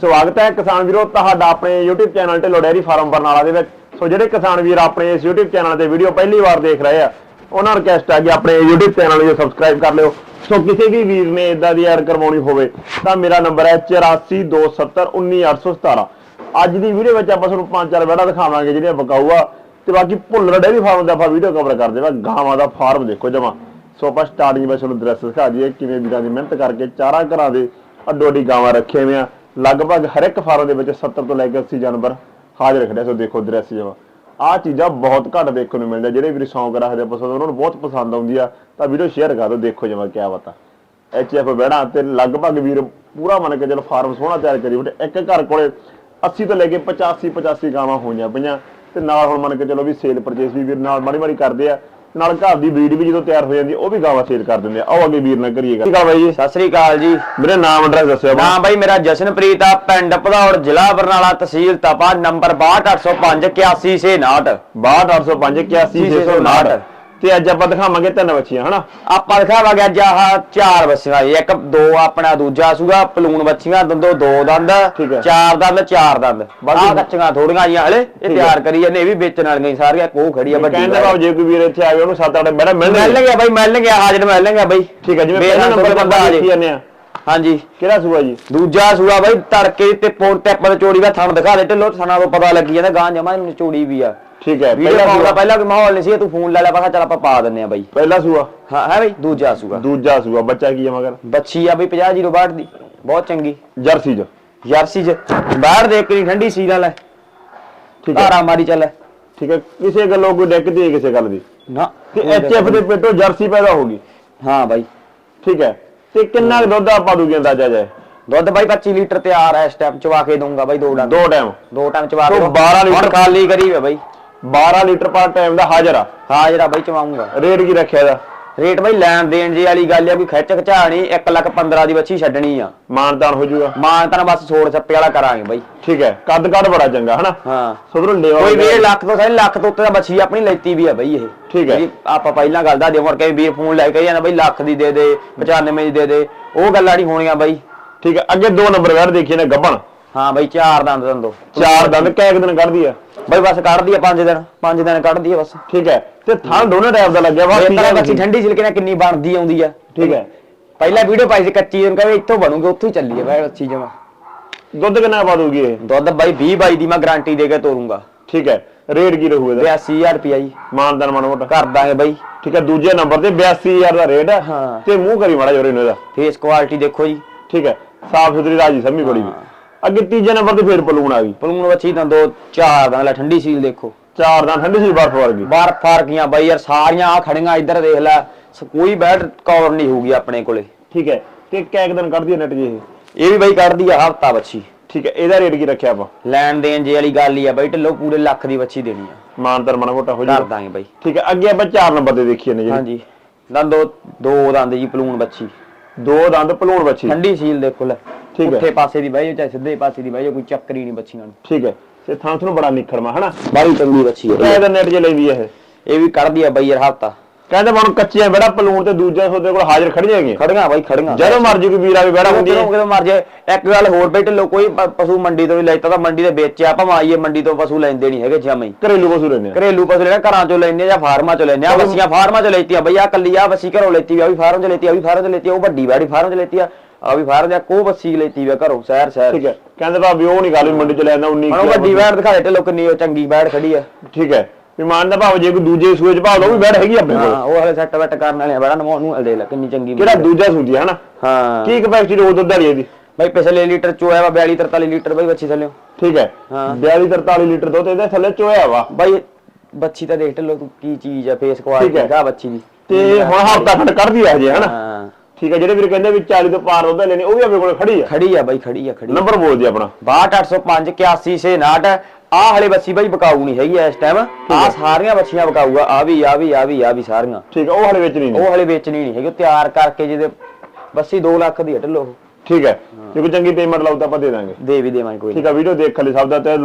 ਸਵਾਗਤ ਹੈ ਕਿਸਾਨ ਵੀਰੋ, ਤੁਹਾਡਾ ਆਪਣੇ YouTube ਚੈਨਲ ਤੇ ਡੈਰੀ ਫਾਰਮ ਬਰਨਾਲਾ ਦੇ ਵਿੱਚ। ਸੋ ਜਿਹੜੇ ਕਿਸਾਨ ਵੀਰ ਆਪਣੇ ਇਸ YouTube ਚੈਨਲ ਤੇ ਵੀਡੀਓ ਪਹਿਲੀ ਵਾਰ ਦੇਖ ਰਹੇ ਆ, ਉਹਨਾਂ ਨੂੰ ਰਿਕਵੈਸਟ ਆ ਕਿ ਆਪਣੇ YouTube ਚੈਨਲ ਨੂੰ ਸਬਸਕ੍ਰਾਈਬ ਕਰ ਲਿਓ। ਸੋ ਕਿਸੇ ਵੀ ਵੀਰ ਨੇ ਇਦਾਂ ਦੀ ਐਡ ਕਰਵਾਉਣੀ ਹੋਵੇ, ਤਾਂ ਮੇਰਾ ਨੰਬਰ ਹੈ 8427191817 ਅੱਜ ਦੀ ਵੀਡੀਓ ਵਿੱਚ ਆਪਾਂ ਤੁਹਾਨੂੰ ਪੰਜ ਚਾਰ ਵੜਾ ਦਿਖਾਵਾਂਗੇ ਜਿਹੜੀਆਂ ਬਕਾਊ ਆ ਤੇ ਬਾਕੀ ਭੁੱਲ ਡੈਰੀ ਫਾਰਮ ਦਾ ਆਪਾਂ ਵੀਡੀਓ ਕਵਰ ਕਰ ਦੇਵਾਂ ਗਾਵਾਂ ਦਾ ਫਾਰਮ ਦੇਖੋ ਜਮਾ। ਸੋ ਆਪਾਂ ਸਟਾਰਟਿੰਗ ਵਿੱਚ ਤੁਹਾਨੂੰ ਦਰਸ ਦਿਖਾ ਦਈਏ, ਕਿਵੇਂ ਵੀਰਾਂ ਦੀ ਮਿਹਨਤ ਕਰਕੇ ਚਾਰਾਂ ਘਰਾਂ ਦੇ ਅੱਡੋ ਅੱਡੀ ਗਾਵਾਂ ਰੱਖੇ ਹੋਏ ਆ ਲਗਭਗ ਹਰ ਇੱਕ ਫਾਰਮ ਦੇ ਵਿੱਚ 70 ਤੋਂ ਲੈ ਕੇ 80 ਜਾਨਵਰ ਹਾਜ਼ਰ ਖੜਿਆ ਸੋ ਦੇਖੋ ਦ੍ਰਿਸ਼ ਜਮਾ ਆਹ ਚੀਜ਼ਾਂ ਬਹੁਤ ਘੱਟ ਦੇਖਣ ਨੂੰ ਮਿਲਦਾ ਜਿਹੜੇ ਵੀਰ ਸ਼ੌਂਕ ਰੱਖਦੇ ਆ ਪਸੰਦ, ਉਹਨਾਂ ਨੂੰ ਬਹੁਤ ਪਸੰਦ ਆਉਂਦੀ ਆ। ਤਾਂ ਵੀਡੀਓ ਸ਼ੇਅਰ ਕਰ ਦਿਓ, ਦੇਖੋ ਜਮਾ ਕਿਆ ਬਤਾ। ਐਚ ਐਫ ਬਹਿਣਾ ਤੇ ਲਗਭਗ ਵੀਰ ਪੂਰਾ ਮੰਨ ਕੇ ਚਲੋ ਫਾਰਮ ਸੋਹਣਾ ਤਿਆਰ ਕਰੀ ਬਟ ਇੱਕ ਘਰ ਕੋਲੇ 80 ਤੋਂ ਲੈ ਕੇ 85 85 ਗਾਵਾਂ ਹੋਈਆਂ ਪਈਆਂ। ਤੇ ਨਾਲ ਹੁਣ ਮੰਨ ਕੇ ਚਲੋ ਵੀ ਸੇਲ ਪਰਚੇਸ ਵੀ ਵੀਰ ਨਾਲ ਮਾੜੀ ਮਾੜੀ ਕਰਦੇ ਆ। ਨਾਲ ਘਰ ਦੀ ਬਰੀਡ ਵੀ ਜਦੋਂ ਤਿਆਰ ਹੋ ਜਾਂਦੀ ਉਹ ਵੀ ਗਾਵਾਂ ਸੇਲ ਕਰ ਦਿੰਦੇ ਆ। ਆਓ ਅੱਗੇ ਵੀਰ ਨਾਲ ਕਰੀਏਗਾ ਠੀਕ ਆ ਬਾਈ ਜੀ? ਸਤਿ ਸ੍ਰੀ ਅਕਾਲ ਜੀ। ਮੇਰੇ ਨਾਮ ਐਡਰੈਸ ਦੱਸਿਓ ਨਾਮ ਬਾਈ ਮੇਰਾ ਜਸ਼ਨਪ੍ਰੀਤ ਆ ਪਿੰਡ ਭਦੌੜ ਜ਼ਿਲ੍ਹਾ ਬਰਨਾਲਾ ਤਹਿਸੀਲ ਤਪਾ ਨੰਬਰ 62805 81659 62805 81659 ਤੇ ਅੱਜ ਆਪਾਂ ਦਿਖਾਵਾਂਗੇ ਤਿੰਨ ਬੱਚੀਆਂ ਹਨਾ? ਆਪਾਂ ਦਿਖਾਵਾਂਗੇ ਅੱਜ ਆਹ ਚਾਰ ਬੱਸੀਆਂ ਜੀ। ਇੱਕ ਦੋ ਆਪਣਾ ਦੂਜਾ ਸੂਗਾ ਪਲੂਣ ਬੱਚੀਆਂ ਦੰਦੋ ਦੋ ਦੰਦ ਠੀਕ ਹੈ। ਚਾਰ ਦੰਦ ਚਾਰ ਦੰਦ। ਬਾਕੀ- ਆਹ ਕੱਚੀਆਂ ਥੋੜੀਆਂ ਜੀਆਂ ਹਲੇ ਇਹ ਹੈ। ਤਿਆਰ ਕਰੀ ਜਾਂਦੇ ਇਹ ਵੀ ਵੇਚਣ ਵਾਲੀਆਂ ਹੀ ਸਾਰੀਆਂ ਕੋਹ ਖੜੀ ਆ ਵੱਡੀ ਕਹਿੰਦੇ ਬਾਬ ਜੇ ਕੋਈ ਵੀਰ ਇੱਥੇ ਆਵੇ ਉਹਨੂੰ ਸੱਤ ਅੱਠ ਬੜਾ ਮਿਲ ਮਿਲਣਗੇ ਬਾਈ ਮਿਲ ਗਿਆ ਹਾਜ਼ਰ ਮਿਲ ਗਿਆ ਬਾਈ। ਠੀਕ ਹੈ ਜਿਵੇਂ ਪਹਿਲਾ ਨੰਬਰ ਬੰਦਾ ਆ ਦੇਖੀ ਜੇ। ਜਾਂਦੇ ਆ। ਹਾਂਜੀ। ਕਿਹੜਾ ਸੂਆ ਜੀ? ਦੂਜਾ ਸੂਆ ਬਾਈ ਤੜਕੇ ਤੇ ਪੌਣ ਤੇ ਪਰ ਚੋੜੀ ਦਾ ਥਣ ਦਿਖਾ ਦੇ ਢਿੱਲੋ ਥਣਾ ਤੋਂ ਪਤਾ ਲੱਗੀ ਜਾਂਦਾ ਗਾਂ ਜਮਾ ਚੋੜੀ ਵੀ ਆ। ਠੀਕ ਹੈ ਵੀਡੀਓ ਪਹਿਲਾ ਸੂਆ। ਪਹਿਲਾਂ ਕੋਈ ਮਾਹੌਲ ਨਹੀਂ ਸੀ ਤੂੰ ਫੋਨ ਲੈ ਲੈ ਪਾ ਚੱਲ ਆਪਾਂ ਪਾ ਦਿੰਨੇ ਆ ਬਾਈ। ਪਹਿਲਾ ਸੂਆ। ਹਾਂ ਹੈ ਬਾਈ ਦੂਜਾ ਸੂਆ। ਦੂਜਾ ਸੂਆ ਬੱਚਾ ਕੀ ਹੈ ਮਗਰ? ਬੱਚੀ ਆ ਬਈ 50 ਜੀਰੋ ਬਾਹਰ ਦੀ ਬਹੁਤ ਚੰਗੀ। ਜਰਸੀ ਜੋ ਜਰਸੀ ਚ। ਬਾਹਰ ਦੇਖ ਕੇ ਠੰਡੀ ਸੀ ਨਾਲ ਠੀਕ ਹੈ। ਧਾਰਾ ਮਾਰੀ ਚੱਲ। ਠੀਕ ਹੈ ਕਿਸੇ ਗੱਲੋਂ ਕੋਈ ਨਹੀਂ ਹੈ ਕਿਸੇ ਗੱਲ ਦੀ। ਨਾ ਤੇ ਐਚਐਫ ਦੇ ਪੇਟੋਂ ਜਰਸੀ ਪੈਦਾ ਹੋਗੀ ਹਾਂ ਬਾਈ। ਠੀਕ ਹੈ ਤੇ ਕਿੰਨਾ ਦੁੱਧ ਆਪਾਂ ਦੂਗੇ ਅੰਦਾਜ਼ਾ ਜਾਏ ਦੁੱਧ ਬਾਈ 25 ਲੀਟਰ ਤਿਆਰ ਹੈ ਇਸ ਟਾਈਮ ਚਵਾ ਕੇ ਦਊਂਗਾ ਬਾਈ ਦੋ ਦੋ ਟਾਈਮ। ਦੋ ਟਾਈਮ ਚਵਾ ਕੇ ਤੋ ਦਊਂ। 12 ਲੀਟਰ। ਖਾਲੀ ਕਰੀ ਬਾਈ। 12 ਲੀਟਰ ਪਰ ਟਾਈਮ ਦਾ ਹਾਜ਼ਰ ਆ। ਹਾਂ ਜਿਹੜਾ ਬਾਈ ਚਵਾਉਂਗਾ। ਰੇਟ ਕੀ ਰੱਖਿਆ ਦਾ ਰੇਟ ਬਾਈ ਲੈਣ ਦੇਣ ਜੀ ਵਾਲੀ ਗੱਲ ਆ ਕੋਈ ਖਿੱਚ ਖਚਾ ਨਹੀਂ 1 ਲੱਖ 15 ਦੀ ਬੱਚੀ ਛੱਡਣੀ ਆ। ਮਾਨਤਾਨ ਹੋ ਜਾਊਗਾ ਮਾਨ ਤਾਂ ਬਸ ਛੋੜ ਛੱਪੇ ਵਾਲਾ ਕਰਾਂਗੇ ਬਾਈ। ਠੀਕ ਹੈ ਕੱਦ ਕੱਦ ਬੜਾ ਚੰਗਾ ਹਨਾ? ਹਾਂ। ਸੋਧਰੋਂ ਲੇਵਾ ਕੋਈ ਵਗੈਰਾ- ਵੀ ਲੱਖ ਤੋਂ ਸਾਢੇ ਲੱਖ ਤੋਂ ਉੱਤੇ ਦਾ ਬੱਚੀ ਆਪਣੀ ਲੈਤੀ ਵੀ ਆ ਬਈ ਇਹ। ਠੀਕ ਹੈ। ਆਪਾਂ ਪਹਿਲਾਂ ਗੱਲ ਦਾ ਦੇ ਮੁੜ ਕੇ ਵੀਰ ਫੋਨ ਲੈ ਕੇ ਜਾਂਦਾ ਬਈ ਲੱਖ ਦੀ ਦੇ ਦੇ 95 ਦੀ ਦੇ ਦੇ ਉਹ ਗੱਲਾਂ ਨਹੀਂ ਹੋਣੀਆਂ ਬਈ। ਠੀਕ ਹੈ ਅੱਗੇ ਦੋ ਨੰਬਰ ਵੈਰ ਦੇਖੀਏ ਨੇ ਗੱਬਣ। ਹਾਂ ਬਈ ਚਾਰ ਦੰਦ ਦੰਦੋ ਚਾਰ ਦੰਦ ਕੈ ਕੁ ਦਿਨ ਕੱਢਦੀ ਆ। ਬਈ ਬਸ ਕੱਢਦੀ ਆ 5 ਦਿਨ 5 ਦਿਨ ਕੱਢਦੀ ਆ ਬਸ ਠੀਕ ਹੈ। ਤੇ ਥਾਂ ਦੋਨੇ ਟਾਈਪ ਦਾ ਲੱਗਿਆ ਵਾ ਇਹ ਤਾਂ ਬੱਚੀ ਠੰਡੀ ਸਿਲਕੇ ਨਾਲ ਕਿੰਨੀ ਬਣਦੀ ਆਉਂਦੀ ਆ ਠੀਕ ਹੈ। ਪਹਿਲਾਂ ਵੀਡੀਓ ਪਾਈ ਸੀ ਕੱਚੀ ਨੂੰ ਕਹਿੰਦੇ ਇੱਥੋਂ ਬਣੂਗੇ ਉੱਥੋਂ ਹੀ ਚੱਲੀ ਆ ਬਈ ਬੱਚੀ ਜਮਾ ਦੁੱਧ ਕਿੰਨਾ ਪਾ ਦੂਗੀ ਇਹ? ਦੁੱਧ ਬਾਈ 20 22 ਦੀ ਮੈਂ ਗਾਰੰਟੀ ਦੇ ਕੇ ਤੋਰੂੰਗਾ। ਠੀਕ ਹੈ ਰੇਟ ਕੀ ਰਹੂ ਇਹਦਾ? 82000 ਰੁਪਿਆ ਜੀ। ਮਾਨਦਾਨ ਮਾੜਾ ਮੋਟਾ। ਕਰ ਦਾਂਗੇ ਬਾਈ। ਠੀਕ ਹੈ ਦੂਜੇ ਨੰਬਰ ਤੇ 82000 ਦਾ ਰੇਟ ਹੈ ਹਾਂ। ਤੇ ਮੂੰਹ ਕਰੀ ਮਾੜਾ ਜੋਰੇ ਨੂੰ ਇਹਦਾ। ਫੇਸ ਕੁਆਲਿਟੀ ਦੇਖੋ ਜੀ। ਠੀਕ ਹੈ ਸਾਫ਼ ਸੁਥਰੀ ਰਾਜੀ ਸਮੀ ਬੜੀ। ਵੀ ਅੱਗੇ ਤੀਜੇ ਨੰਬਰ ਤੇ ਫੇਰ ਪਲੂਣ ਆ ਗਈ। ਪਲੂਣ ਬੱਚੀ ਤਾਂ ਦੋ ਚਾਰ ਦੰਦ ਲੈ ਠੰਡੀ ਸੀਲ ਦੇਖੋ। ਚਾਰ ਦਾ ਠੰਡੀ ਸੀ ਬਰਫ ਵਰਗੀ। ਬਾਹਰ ਫਾਰਕੀਆਂ ਬਾਈ ਯਾਰ ਸਾਰੀਆਂ ਆ ਖੜੀਆਂ ਇੱਧਰ ਦੇਖ ਲੈ ਕੋਈ ਬੈਡ ਕਵਰ ਨਹੀਂ ਹੋਊਗੀ ਆਪਣੇ ਕੋਲੇ। ਠੀਕ ਹੈ ਤੇ ਕੈਕ ਦਿਨ ਕੱਢਦੀ ਹੈ ਨੈਟ ਜੀ ਇਹ। ਇਹ ਵੀ ਬਾਈ ਕੱਢਦੀ ਆ ਹਫਤਾ ਬੱਚੀ ਠੀਕ ਹੈ ਇਹਦਾ ਰੇਟ ਕੀ ਰੱਖਿਆ ਆਪਾਂ? ਲੈਣ ਦੇਣ ਜੇ ਵਾਲੀ ਗੱਲ ਹੀ ਆ ਬਾਈ ਢਿੱਲੋ ਪੂਰੇ ਲੱਖ ਦੀ ਬੱਚੀ ਦੇਣੀ ਆ। ਮਾਨਦਾਨ ਮਾੜਾ ਮੋਟਾ ਹੋ ਕਰ ਜਾਊਗਾ ਦਾਂਗੇ ਬਾਈ। ਠੀਕ ਹੈ ਅੱਗੇ ਆਪਾਂ ਚਾਰ ਨੰਬਰ ਤੇ ਦੇਖੀਏ ਨੇ ਜੀ ਹਾਂਜੀ। ਦੰਦੋ ਦੋ ਦੰਦ ਜੀ ਪਲੂਣ ਬੱਚੀ ਦੋ ਦੰਦ ਪਲੂਣ ਬੱਚੀ ਠੰਡੀ ਸੀਲ ਦੇਖੋ ਲੈ। ਠੀਕ ਹੈ। ਪੁੱਠੇ ਪਾਸੇ ਦੀ ਬਾਈ ਚਾਹੇ ਸਿੱਧੇ ਪਾਸੇ ਦੀ ਬਾਈ ਕੋਈ ਚੱਕਰੀ ਨਹੀਂ ਬੱਚੀਆਂ ਨੂੰ। ਠੀਕ ਹੈ। ਤੇ ਥਾਂ ਤੁਹਾਨੂੰ ਬੜਾ ਨਿਖਰਮਾ ਹਨਾ? ਬਾਈ ਚੰਗੀ ਬੱਚੀ ਹੈ। ਦਿਨ ਨੈਟ ਜੇ ਲੈਂਦੀ ਹੈ ਇਹ? ਇਹ ਵੀ ਕੱਢਦੀ ਆ ਬਾਈ ਯਾਰ ਹਫਤਾ। ਕਹਿੰਦੇ ਹੁਣ ਕੱਚੀਆਂ ਬੜਾ ਪਲੂਣ ਤੇ ਦੂਜਾ ਤੁਹਾਡੇ ਕੋਲ ਹਾਜ਼ਰ ਖੜੀਆਂ ਹੈਗੀਆਂ। ਖੜੀਆਂ ਬਾਈ ਖੜੀਆਂ ਜਦੋਂ ਮਰਜ਼ੀ ਕੋਈ ਵੀਰ ਆਵੇ ਬੜਾ ਹੁੰਦੀ ਕਿਦੋਂ ਕਿਦੋਂ ਮਰ ਜਾਏ ਇੱਕ ਗੱਲ ਹੋਰ ਬਈ ਢਿੱਲੋ ਕੋਈ ਪਸ਼ੂ ਮੰਡੀ ਤੋਂ ਵੀ ਲੈਤਾ ਤਾਂ ਮੰਡੀ ਦੇ ਵੇਚਿਆ ਭਾਵੇਂ ਆਈਏ ਮੰਡੀ ਤੋਂ ਪਸ਼ੂ ਲੈਂਦੇ ਨਹੀਂ ਹੈਗੇ ਹੀ। ਘਰੇਲੂ ਪਸ਼ੂ ਆ। ਘਰੇਲੂ ਪਸ਼ੂ ਲੈਣਾ ਘਰਾਂ ਚੋਂ ਲੈਣੇ ਜਾਂ ਫਾਰਮਾਂ ਚੋਂ ਲੈਣੇ ਆ। ਬੱਸੀਆਂ ਫਾਰਮਾਂ ਚੋਂ ਲੈਤੀਆਂ ਬਈ ਆ ਕੱਲੀ ਆ ਬੱਸੀ ਘਰੋਂ ਲੈਤੀ ਆ ਵੀ ਫਾਰਮ ਚੋਂ ਲੈਤੀ ਆ ਵੀ ਫਾਰਮ ਚੋਂ ਲੈਤੀ ਆ ਉਹ ਵੱਡੀ ਬਾੜੀ ਫਾਰਮ ਚੋਂ ਲੈਤੀ ਆ। ਆ ਵੀ ਫਾਰਮ ਜਾਂ ਕੋ ਬੱਸੀ ਲੈਤੀ ਆ ਘਰੋਂ ਸ਼ਹਿਰ ਸ਼ਹਿਰ ਠੀਕ ਹੈ। ਕਹਿੰਦੇ ਭਾਵੇਂ ਉਹ ਨਹੀਂ ਗੱਲ ਵੀ ਮੰਡੀ ਚ ਲੈਂਦਾ 19 ਹੁਣ ਵੱਡੀ ਬੈੜ ਦਿਖਾ ਦੇ ਢਿੱਲੋ ਕਿੰਨੀ ਉਹ ਚੰਗੀ ਬੈੜ ਖੜੀ ਆ। ਠੀਕ ਹੈ। ਵੀ ਮੰਨ ਦਾ ਭਾਵੇਂ ਜੇ ਕੋਈ ਦੂਜੇ ਸੂਏ ਚ ਭਾਵ ਲਓ ਵੀ ਬੈਠ ਹੈਗੀ ਆਪਣੇ ਕੋਲ। ਹਾਂ ਉਹ ਹਲੇ ਸੈੱਟ ਵੈਟ ਕਰਨ ਵਾਲੇ ਆ ਬੜਾ ਨਮੋ ਨੂੰ ਦੇ ਲੈ ਕਿੰਨੀ ਚੰਗੀ ਕਿਹੜਾ ਦੂਜਾ ਸੂਦੀ ਹੈ ਹਨਾ? ਹਾਂ। ਕੀ ਕਪੈਸਿਟੀ ਰੋਜ਼ ਦੁੱਧ ਵਾਲੀ ਇਹਦੀ? ਬਈ ਪਿਛਲੇ ਲੀਟਰ ਚੋਇਆ ਵਾ 42 43 ਲੀਟਰ ਬਈ ਬੱਚੀ ਥੱਲੇ ਠੀਕ ਹੈ। ਹਾਂ। 42 43 ਲੀਟਰ ਦੁੱਧ ਇਹਦੇ ਥੱਲੇ ਚੋਇਆ ਵਾ। ਬਾਈ ਬੱਚੀ ਤਾਂ ਦੇਖ ਢਿੱਲੋ ਤੂੰ ਕੀ ਚੀਜ਼ ਆ ਫੇਸ ਠੀਕ ਕੁਆਲਿਟੀ ਹੈ। ਦਾ ਬੱਚੀ ਦੀ। ਤੇ ਹੁਣ ਹਫਤਾ ਖੰਡ ਕੱਢਦੀ ਆ ਹਜੇ ਹਨਾ? ਹਾਂ। ਠੀਕ ਹੈ ਜਿਹੜੇ ਵੀਰ ਕਹਿੰਦੇ ਵੀ 40 ਤੋਂ ਪਾਰ ਦੁੱਧ ਲੈਣੇ ਉਹ ਵੀ ਆਪਣੇ ਕੋਲ ਖੜੀ ਆ। ਖੜੀ ਆ ਬਾਈ ਖੜੀ ਆ ਖੜੀ ਨੰਬਰ ਬੋਲ ਦੀ ਆਪਣਾ। 62805 8169 ਆ ਹਲੇ ਬੱਚੀ ਬਾਈ ਬਕਾਊ ਨਹੀਂ ਹੈਗੀ ਇਸ ਟਾਈਮ ਆ ਸਾਰੀਆਂ ਬੱਚੀਆਂ ਬਕਾਊ ਆ ਆ ਵੀ ਆ ਵੀ ਆ ਵੀ ਆ ਵੀ ਸਾਰੀਆਂ। ਠੀਕ ਹੈ ਉਹ ਹਲੇ ਵੇਚਣੀ ਨਹੀਂ। ਉਹ ਹਲੇ ਵੇਚਣੀ ਨਹੀਂ ਹੈਗੀ। ਤਿਆਰ ਕਰਕੇ ਜਿਹਦੇ ਬੱਸੀ 2 ਲੱਖ ਦੀ ਹੈ ਢਿੱਲੋ ਠੀਕ ਹੈ। ਜੇ ਕੋਈ ਚੰਗੀ ਪੇਮੈਂਟ ਲਾਉ ਤਾਂ ਆਪਾਂ ਦੇ ਦਾਂਗੇ। ਦੇ ਵੀ ਦੇਵਾਂਗੇ ਕੋਈ। ਠੀਕ ਹੈ ਵੀਡੀਓ ਦੇਖ ਖਲੇ ਸਭ ਦਾ ਤੇ